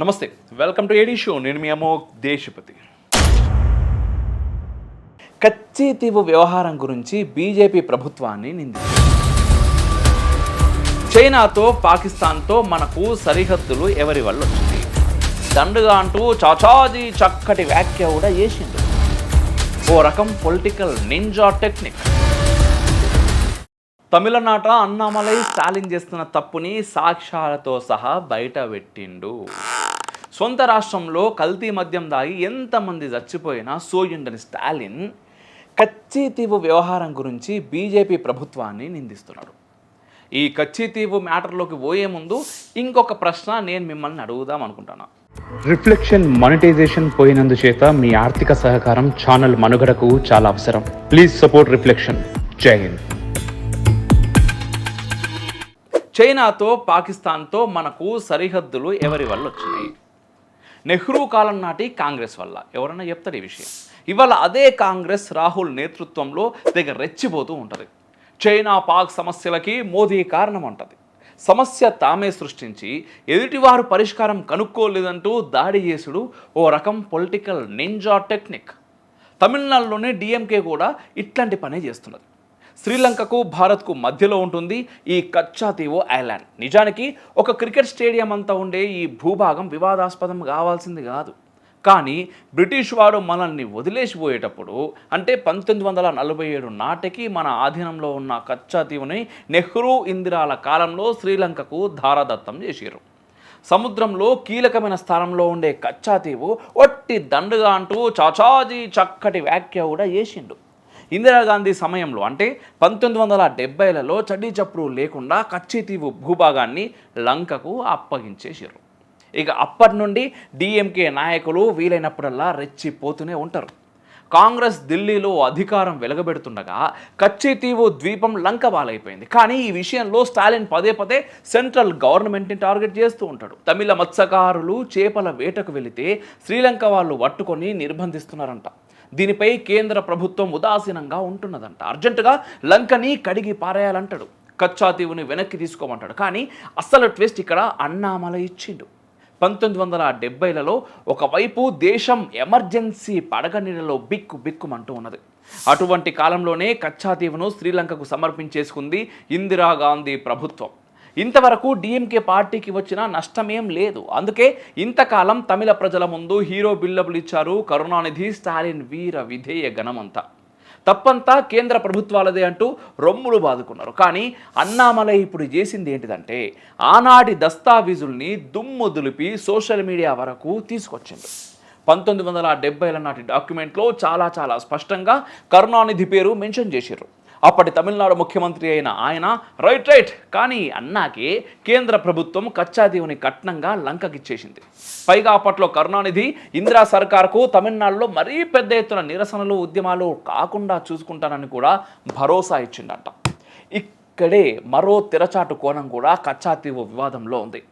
నమస్తే welcome to AD show నేను మీ అమో దేశపతి. కచ్చితీవు వ్యవహారం గురించి బీజేపీ ప్రభుత్వాన్ని నింది చైనాతో పాకిస్తాన్తో మనకు సరిహద్దులు ఎవరి వల్ల వచ్చింది? దండుగా అంటూ చాచాది చక్కటి వ్యాఖ్య కూడా చేసిండు. ఓ రకం పొలిటికల్ నింజా టెక్నిక్ తమిళనాట అన్నామలై స్టాలిన్ చేస్తున్న తప్పుని సాక్ష్యాలతో సహా బయట పెట్టిండు సొంత రాష్ట్రంలో కల్తీ మద్యం దాగి ఎంతమంది చచ్చిపోయినా సోయుండని స్టాలిన్ కచ్చితీవు వ్యవహారం గురించి బీజేపీ ప్రభుత్వాన్ని నిందిస్తున్నాడు. ఈ కచ్చితీవు మ్యాటర్లోకి పోయే ముందు ఇంకొక ప్రశ్న నేను మిమ్మల్ని అడుగుదాం అనుకుంటున్నా రిఫ్లెక్షన్ మానిటైజేషన్ పోయినందుచేత మీ ఆర్థిక సహకారం ఛానల్ మనుగడకు చాలా అవసరం. Please support reflection. జై హింద్. చైనాతో పాకిస్తాన్తో మనకు సరిహద్దులు ఎవరి వల్ల వచ్చినాయి? నెహ్రూ కాలం నాటి కాంగ్రెస్ వల్ల. ఎవరైనా చెప్తారు ఈ విషయం? ఇవాళ అదే కాంగ్రెస్ రాహుల్ నేతృత్వంలో తెగ రెచ్చిపోతూ ఉంటుంది. చైనా పాక్ సమస్యలకి మోదీ కారణం అంటది సమస్య తామే సృష్టించి ఎదుటివారు పరిష్కారం కనుక్కోలేదంటూ దాడి చేసుడు ఓ రకం పొలిటికల్ నింజా టెక్నిక్. తమిళనాడులోనే డిఎంకే కూడా ఇట్లాంటి పనే చేస్తున్నది. శ్రీలంకకు భారత్కు మధ్యలో ఉంటుంది ఈ కచ్చాతీవో ఐలాండ్. నిజానికి ఒక క్రికెట్ స్టేడియం అంతా ఉండే ఈ భూభాగం వివాదాస్పదం కావాల్సింది కాదు. కానీ బ్రిటిష్ వారు మనల్ని వదిలేసిపోయేటప్పుడు అంటే పంతొమ్మిది వందల నలభై ఏడు నాటికి మన ఆధీనంలో ఉన్న కచ్చాతీవుని నెహ్రూ ఇందిరాల కాలంలో శ్రీలంకకు ధారాదత్తం చేశారు సముద్రంలో కీలకమైన స్థానంలో ఉండే కచ్చాతీవు ఒట్టి దండుగా అంటూ చాచాజీ చక్కటి వ్యాఖ్య కూడా చేసిండు. ఇందిరాగాంధీ సమయంలో అంటే పంతొమ్మిది వందల డెబ్బైలలో చడ్డీ చప్పుడు లేకుండా కచ్చితీవు భూభాగాన్ని లంకకు అప్పగించేసారు ఇక అప్పటి నుండి డిఎంకే నాయకులు వీలైనప్పుడల్లా రెచ్చిపోతూనే ఉంటారు. కాంగ్రెస్ ఢిల్లీలో అధికారం వెలగబెడుతుండగా కచ్చితీవు ద్వీపం లంక బాలైపోయింది కానీ ఈ విషయంలో స్టాలిన్ పదే పదే సెంట్రల్ గవర్నమెంట్ని టార్గెట్ చేస్తూ ఉంటాడు. తమిళ మత్స్యకారులు చేపల వేటకు వెళితే శ్రీలంక వాళ్ళు పట్టుకొని నిర్బంధిస్తున్నారంట. దీనిపై కేంద్ర ప్రభుత్వం ఉదాసీనంగా ఉంటున్నదంట. అర్జెంటుగా లంకని కడిగి పారేయాలంటాడు. కచ్చాతీవుని వెనక్కి తీసుకోమంటాడు. కానీ అసలు ట్విస్ట్ ఇక్కడ అన్నామల ఇచ్చిండు. పంతొమ్మిది వందల డెబ్బైలలో ఒకవైపు దేశం ఎమర్జెన్సీ పడగ నీళ్ళలో బిక్కు బిక్కుమంటూ ఉన్నది. అటువంటి కాలంలోనే కచ్చాతీవును శ్రీలంకకు సమర్పించేసుకుంది ఇందిరాగాంధీ ప్రభుత్వం. ఇంతవరకు డిఎంకే పార్టీకి వచ్చిన నష్టమేం లేదు. అందుకే ఇంతకాలం తమిళ ప్రజల ముందు హీరో బిల్లబులు ఇచ్చారు కరుణానిధి స్టాలిన్ వీర విధేయ గణమంతా తప్పంతా కేంద్ర ప్రభుత్వాలదే అంటూ రొమ్ములు బాదుకున్నారు. కానీ అన్నామలై ఇప్పుడు చేసింది ఏంటిదంటే ఆనాటి దస్తావీజుల్ని దుమ్ము దులిపి సోషల్ మీడియా వరకు తీసుకొచ్చింది. పంతొమ్మిది వందల డెబ్బైల నాటి డాక్యుమెంట్లో చాలా చాలా స్పష్టంగా కరుణానిధి పేరు మెన్షన్ చేశారు అప్పటి తమిళనాడు ముఖ్యమంత్రి అయిన ఆయన రైట్ రైట్ కానీ అన్నాకే కేంద్ర ప్రభుత్వం కచ్చాదీవుని కట్నంగా లంకకిచ్చేసింది. పైగా అప్పట్లో కరుణానిధి ఇందిరా సర్కార్కు తమిళనాడులో మరీ పెద్ద ఎత్తున నిరసనలు ఉద్యమాలు కాకుండా చూసుకుంటానని కూడా భరోసా ఇచ్చిందంట ఇక్కడే మరో తెరచాటు కోణం కూడా కచ్చాతీవు వివాదంలో ఉంది.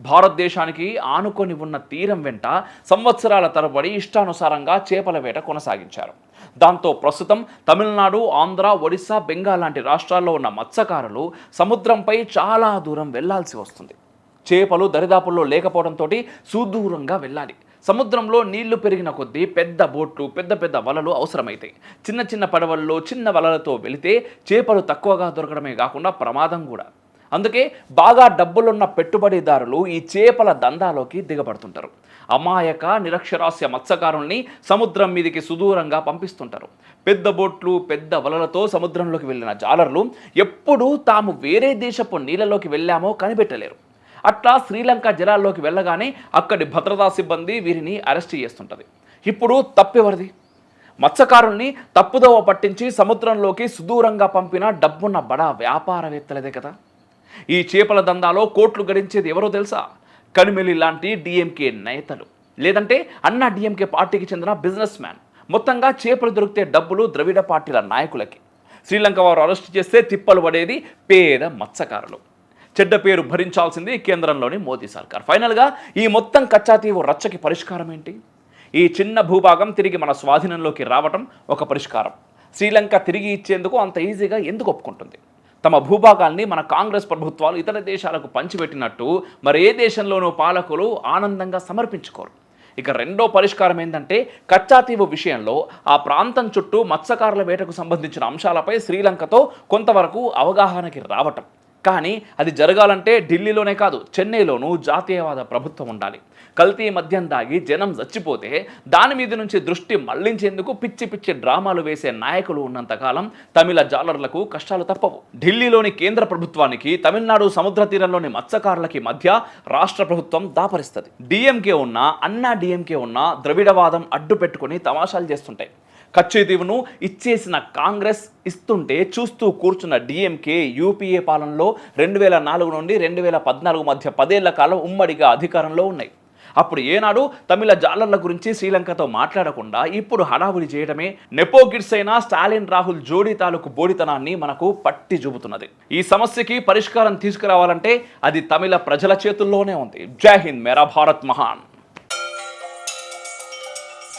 భారతదేశానికి ఆనుకొని ఉన్న తీరం వెంట సంవత్సరాల తరబడి ఇష్టానుసారంగా చేపల వేట కొనసాగించారు. దాంతో ప్రస్తుతం తమిళనాడు ఆంధ్ర ఒడిశా బెంగాల్ లాంటి రాష్ట్రాల్లో ఉన్న మత్స్యకారులు సముద్రంపై చాలా దూరం వెళ్ళాల్సి వస్తుంది. చేపలు దరిదాపుల్లో లేకపోవడంతో సుదూరంగా వెళ్ళాలి. సముద్రంలో నీళ్ళు పెరిగిన కొద్దీ పెద్ద బోట్లు పెద్ద పెద్ద వలలు అవసరమవుతాయి చిన్న చిన్న పడవల్లో చిన్న వలలతో వెళితే చేపలు తక్కువగా దొరకడమే కాకుండా ప్రమాదం కూడా. అందుకే బాగా డబ్బులున్న పెట్టుబడిదారులు ఈ చేపల దందాలోకి దిగబడుతుంటారు. అమాయక నిరక్షరాస్య మత్స్యకారుల్ని సముద్రం మీదికి సుదూరంగా పంపిస్తుంటారు. పెద్ద బోట్లు పెద్ద వలలతో సముద్రంలోకి వెళ్ళిన జాలర్లు ఎప్పుడూ తాము వేరే దేశపు నీళ్ళలోకి వెళ్ళామో కనిపెట్టలేరు. అట్లా శ్రీలంక జలాల్లోకి వెళ్ళగానే అక్కడి భద్రతా సిబ్బంది వీరిని అరెస్ట్ చేస్తుంటుంది. ఇప్పుడు తప్పెవరిది మత్స్యకారుల్ని తప్పుదోవ పట్టించి సముద్రంలోకి సుదూరంగా పంపిన డబ్బున్న బడా వ్యాపారవేత్తలదే కదా? ఈ చేపల దందాలో కోట్లు గడించేది ఎవరో తెలుసా? కనిమెలి లాంటి డిఎంకే నేతలు. లేదంటే అన్నా డిఎంకే పార్టీకి చెందిన బిజినెస్ మ్యాన్. మొత్తంగా చేపలు దొరికితే డబ్బులు ద్రవిడ పార్టీల నాయకులకి. శ్రీలంక వారు అరెస్ట్ చేస్తే తిప్పలు పడేది పేద మత్స్యకారులు. చెడ్డ పేరు భరించాల్సింది కేంద్రంలోని మోదీ సర్కార్. ఫైనల్గా ఈ మొత్తం కచ్చాతీవు రచ్చకి పరిష్కారం ఏంటి? ఈ చిన్న భూభాగం తిరిగి మన స్వాధీనంలోకి రావటం ఒక పరిష్కారం. శ్రీలంక తిరిగి ఇచ్చేందుకు అంత ఈజీగా ఎందుకు ఒప్పుకుంటుంది? తమ భూభాగాల్ని మన కాంగ్రెస్ ప్రభుత్వాలు ఇతర దేశాలకు పంచిపెట్టినట్టు మరి ఏ దేశంలోనూ పాలకులు ఆనందంగా సమర్పించుకోరు. ఇక రెండో పరిష్కారం ఏంటంటే కచ్చాతీవు విషయంలో ఆ ప్రాంతం చుట్టూ మత్స్యకారుల వేటకు సంబంధించిన అంశాలపై శ్రీలంకతో కొంతవరకు అవగాహనకి రావటం. కానీ అది జరగాలంటే ఢిల్లీలోనే కాదు చెన్నైలోనూ జాతీయవాద ప్రభుత్వం ఉండాలి. కల్తీ మద్యం దాగి జనం చచ్చిపోతే దాని మీద నుంచి దృష్టి మళ్ళించేందుకు పిచ్చి పిచ్చి డ్రామాలు వేసే నాయకులు ఉన్నంతకాలం తమిళ జాలర్లకు కష్టాలు తప్పవు. ఢిల్లీలోని కేంద్ర ప్రభుత్వానికి తమిళనాడు సముద్ర తీరంలోని మత్స్యకారులకి మధ్య రాష్ట్ర ప్రభుత్వం దాపరిస్తుంది. డిఎంకే ఉన్నా అన్నా డిఎంకే ఉన్నా ద్రవిడవాదం అడ్డు పెట్టుకుని తమాషాలు చేస్తుంటాయి. కచ్చేదీవును ఇచ్చేసిన కాంగ్రెస్ ఇస్తుంటే చూస్తూ కూర్చున్న డిఎంకే యూపీఏ పాలనలో రెండు వేల నాలుగు నుండి రెండు వేల పద్నాలుగు మధ్య పదేళ్ళ కాలం ఉమ్మడిగా అధికారంలో ఉన్నాయి. అప్పుడు ఏనాడు తమిళ జాలర్ల గురించి శ్రీలంకతో మాట్లాడకుండా ఇప్పుడు హడావుడి చేయడమే నెపో కిడ్స్ అయిన స్టాలిన్ రాహుల్ జోడీ తాలూకు బోడితనాన్ని మనకు పట్టి చూపుతున్నది. ఈ సమస్యకి పరిష్కారం తీసుకురావాలంటే అది తమిళ ప్రజల చేతుల్లోనే ఉంది. జై హింద్ మేరా భారత్ మహాన్.